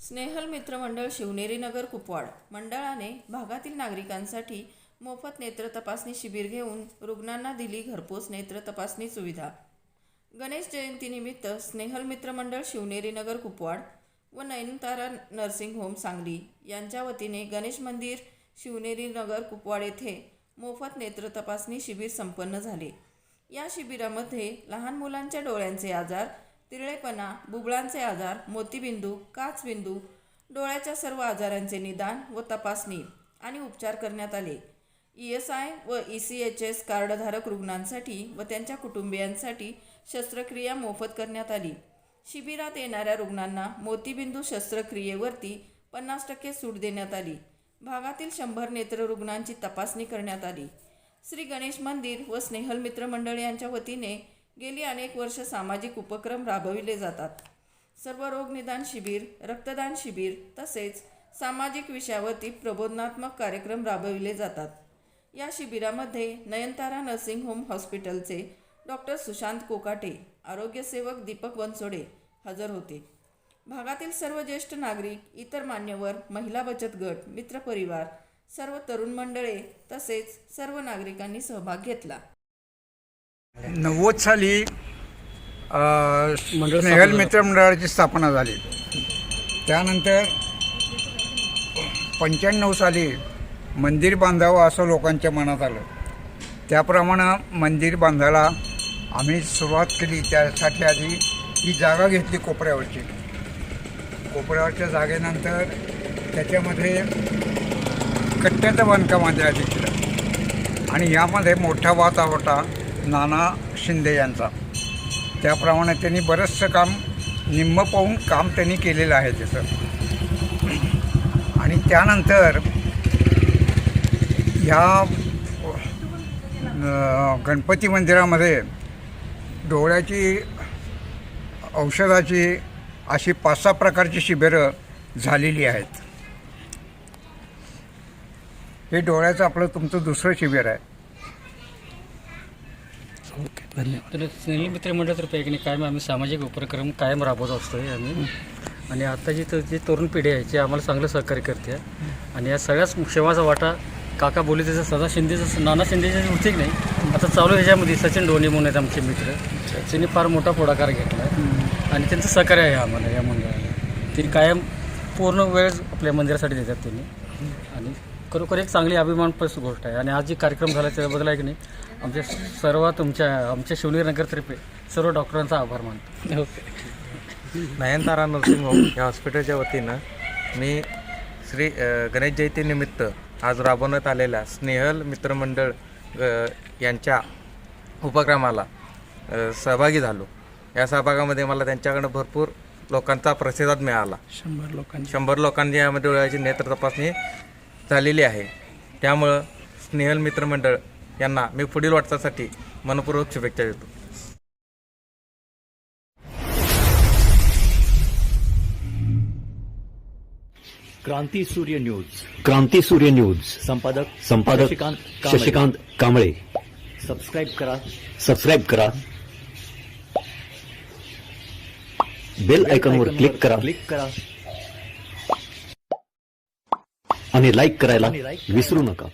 स्नेहल मित्रमंडळ शिवनेरी नगर कुपवाड मंडळाने भागातील नागरिकांसाठी मोफत नेत्र तपासणी शिबिर घेऊन रुग्णांना दिली घरपोच नेत्र तपासणी सुविधा. गणेश जयंतीनिमित्त स्नेहल मित्रमंडळ शिवनेरी नगर कुपवाड व नयनतारा नर्सिंग होम सांगली यांच्या वतीने गणेश मंदिर शिवनेरी नगर कुपवाड येथे मोफत नेत्र तपासणी शिबिर संपन्न झाले. या शिबिरामध्ये लहान मुलांच्या डोळ्यांचे आजार तिरळेपणा बुबळांचे आजार मोतीबिंदू काचबिंदू डोळ्याच्या सर्व आजारांचे निदान व तपासणी आणि उपचार करण्यात आले. ई एस आय व ई सी एच एस कार्डधारक रुग्णांसाठी व त्यांच्या कुटुंबियांसाठी शस्त्रक्रिया मोफत करण्यात आली. शिबिरात येणाऱ्या रुग्णांना मोतीबिंदू शस्त्रक्रियेवरती पन्नास टक्के सूट देण्यात आली. भागातील शंभर नेत्र रुग्णांची तपासणी करण्यात आली. श्री गणेश मंदिर व स्नेहल मित्र मंडळ यांच्या वतीने गेली अनेक वर्ष सामाजिक उपक्रम राबविले जातात. सर्व रोगनिदान शिबिर रक्तदान शिबिर तसेच सामाजिक विषयावरती प्रबोधनात्मक कार्यक्रम राबविले जातात. या शिबिरामध्ये नयनतारा नर्सिंग होम हॉस्पिटलचे डॉक्टर सुशांत कोकाटे आरोग्यसेवक दीपक बनसोडे हजर होते. भागातील सर्व ज्येष्ठ नागरिक इतर मान्यवर महिला बचत गट मित्रपरिवार सर्व तरुण मंडळे तसेच सर्व नागरिकांनी सहभाग घेतला. नव्वद साली स्नेहल मित्र मंडळाची स्थापना झाली. त्यानंतर पंच्याण्णव साली मंदिर बांधावं असं लोकांच्या मनात आलं. त्याप्रमाणे मंदिर बांधायला आम्ही सुरुवात केली. त्यासाठी आधी ही जागा घेतली कोपऱ्यावरची. कोपऱ्यावरच्या जागेनंतर त्याच्यामध्ये कट्ट्याचं बांधकाम आधी आधी केलं. आणि यामध्ये मोठा वाचा होता. नाना शिंदे यांचा. त्याप्रमाणे त्यांनी बरंचसं काम निम्म पाहून काम त्यांनी केलेलं आहे त्याचं. आणि त्यानंतर ह्या गणपती मंदिरामध्ये डोळ्याची औषधाची अशी पाच सहा प्रकारची शिबिरं झालेली आहेत. हे डोळ्याचं आपलं तुमचं दुसरं शिबिर आहे. तर स्नेही मित्र मंडळातर्फे एक कायम आम्ही सामाजिक उपक्रम कायम राबवत असतोय आम्ही. आणि आत्ताची तर जी तरुण पिढी आहे जी आम्हाला चांगलं सहकार्य करते. आणि या सगळ्याच सेवाचा वाटा काका बोली त्याचं सदा शिंदेचं नाना शिंदेचे होते की नाही आता चालू ह्याच्यामध्ये सचिन ढोणे म्हणून आहेत आमचे मित्र. त्यांनी फार मोठा पुढाकार घेतला आहे आणि त्यांचं सहकार्य आहे आम्हाला या मंडळाला. ते कायम पूर्ण वेळ आपल्या मंदिरासाठी देतात त्यांनी. आणि खरोखर एक चांगली अभिमानप्रस्त गोष्ट आहे. आणि आज जे कार्यक्रम झाला त्याबद्दल आहे की नाही आमच्या सर्व तुमच्या आमच्या शिवनेरी नगरतर्फे सर्व डॉक्टरांचा आभार मानतो. नयनतारा नर्सिंग होम या हॉस्पिटलच्या वतीनं मी श्री अ, गणेश जयंतीनिमित्त आज राबवण्यात आलेल्या स्नेहल मित्रमंडळ अ, यांच्या उपक्रमाला अ, सहभागी झालो. या सहभागामध्ये मला त्यांच्याकडनं भरपूर लोकांचा प्रतिसाद मिळाला. शंभर लोकांची. शंभर लोकांची यामध्ये डोळ्याची नेत्र तपासणी झालेली आहे. त्यामुळं स्नेहल मित्रमंडळ यांना मी पुढील वाटचासाठी मनपूर्वक शुभेच्छा देतो. क्रांती सूर्य न्यूज. क्रांती सूर्य न्यूज. संपादक संपादक शशिकांत कांबळे. सबस्क्राईब करा. सबस्क्राईब करा. बेल आयकॉनवर क्लिक करा. क्लिक करा. आणि लाईक करायला विसरू नका.